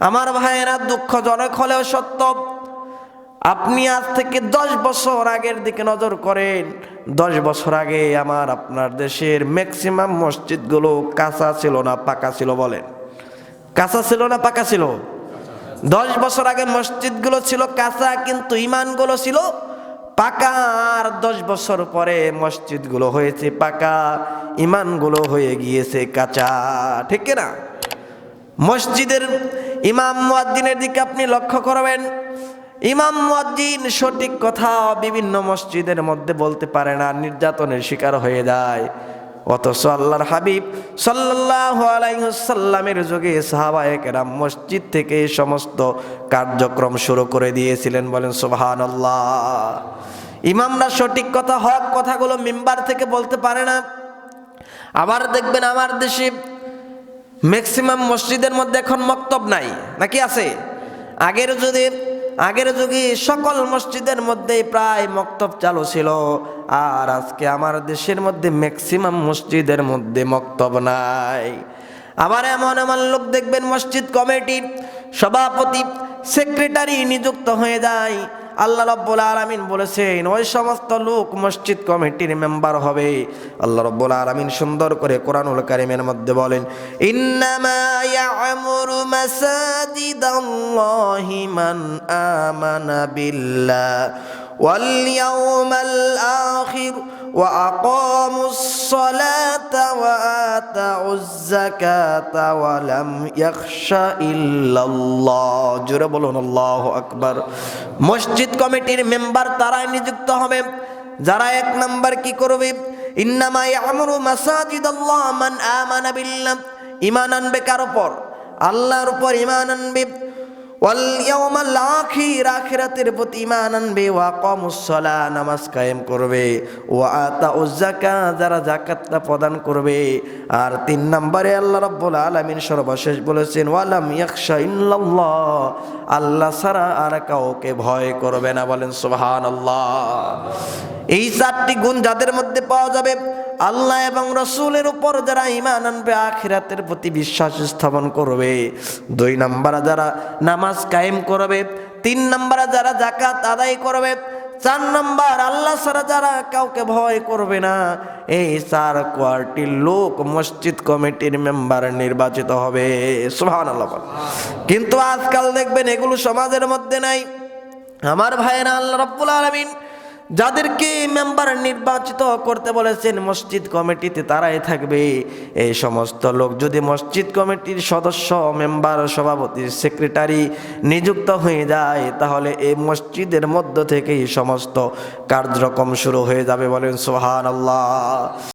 আমার ভাইয়েরা, দুঃখজনক হলেও সত্য, আপনি আজ থেকে দশ বছর আগের দিকে নজর করেন। দশ বছর আগে আমার আপনার দেশের ম্যাক্সিমাম মসজিদগুলো কাঁচা ছিল না, পাকা ছিল বলেন। কাঁচা ছিল না, পাকা ছিল? দশ বছর আগে মসজিদগুলো ছিল কাঁচা, কিন্তু ইমানগুলো ছিল পাকা। আর দশ বছর পরে মসজিদগুলো হয়েছে পাকা, ইমানগুলো হয়ে গিয়েছে কাঁচা, ঠিক না? মসজিদের ইমাম মুয়াদ্দিনের দিকে আপনি লক্ষ্য করবেন, ইমাম মুয়াদ্দিন সঠিক কথা বিভিন্ন মসজিদের মধ্যে বলতে পারে না, নির্যাতনের শিকার হয়ে যায়। অথচ আল্লাহর হাবিব সাল্লাল্লাহু আলাইহি সাল্লামের যুগে সাহাবায়ে কেরাম মসজিদ থেকে সমস্ত কার্যক্রম শুরু করে দিয়েছিলেন, বলেন সুবহানাল্লাহ। ইমামরা সঠিক কথা, হক কথাগুলো মিম্বার থেকে বলতে পারে না। আবার দেখবেন আমার দেশে ম্যাক্সিমাম মসজিদের মধ্যে এখন মক্তব নাই। নাকি আছে? আগের যদি আগের যুগে সকল মসজিদের মধ্যে প্রায় মক্তব চালু ছিল। আর আজকে আমার দেশের মধ্যে ম্যাক্সিমাম মসজিদের মধ্যে মক্তব নাই। আবার এমন এমন লোক দেখবেন মসজিদ কমিটির সভাপতি সেক্রেটারি নিযুক্ত হয়ে যায়। আল্লাহ রব্বুল আলমিন বলেছেন, ওই সমস্ত লোক মসজিদ কমিটির মেম্বার হবে। আল্লাহ রব্বুল আলমিন সুন্দর করে কোরআনুল কারিমের মধ্যে বলেন, ইন্নামা ইয়ামুরু মাসাজিদাল্লাহি মান আমানা বিল্লাহ واليوم الآخر وأقاموا الصلاة وآتوا الزكاة ولم يخش إلا الله জোরে বলুন আল্লাহ আকবার মসজিদ কমিটির মেম্বার তারাই নিযুক্ত হবে যারা এক নাম্বার কি করবে ইন্নামা ইয়ামুরু মাসাজিদ আল্লাহ মান আমানা বিল্লাহ ঈমান আনবে কার উপর আল্লাহর উপর ঈমান আনবে ওয়াল ইয়াউমাল আখির আখিরাতের প্রতি ঈমান আনবে, ওয়া কামুসসালা নামাজ কায়েম করবে, ওয়া আতাউজ যাকাত, যারা যাকাতটা প্রদান করবে। আর তিন নম্বরে আল্লাহ রাব্বুল আলামিন সর্বশেষ বলেছেন, ওয়ালাম ইয়াখশা ইল্লাল্লাহ আল্লাহ ছাড়া আর কাউকে ভয় করবে না। বলেন সুবহানাল্লাহ। এই চারটি গুণ যাদের মধ্যে পাওয়া যাবে আল্লাহ এবং রসুলের উপর যারা ইমান আনবে, আখিরাতের প্রতি বিশ্বাস স্থাপন করবে। দুই নাম্বারে যারা নামাজ কায়েম করবে, তিন নাম্বারে যারা জাকাত আদায় করবে, চার নাম্বার আল্লাহ ছাড়া যারা কাউকে ভয় করবে না, এই চার কোয়ার্টির লোক মসজিদ কমিটির মেম্বার নির্বাচিত হবে। সুহান কিন্তু আজকাল দেখবেন এগুলো সমাজের মধ্যে নাই। আমার ভাইয়েরা, আল্লাহ রব্বুল আলমিন যাদেরকে মেম্বার নির্বাচিত করতে বলেছেন মসজিদ কমিটিতে তারাই থাকবে। এই সমস্ত লোক যদি মসজিদ কমিটির সদস্য, মেম্বার, সভাপতি, সেক্রেটারি নিযুক্ত হয়ে যায়, তাহলে এই মসজিদের মধ্য থেকেই সমস্ত কার্যক্রম শুরু হয়ে যাবে বলেন সোহান আল্লাহ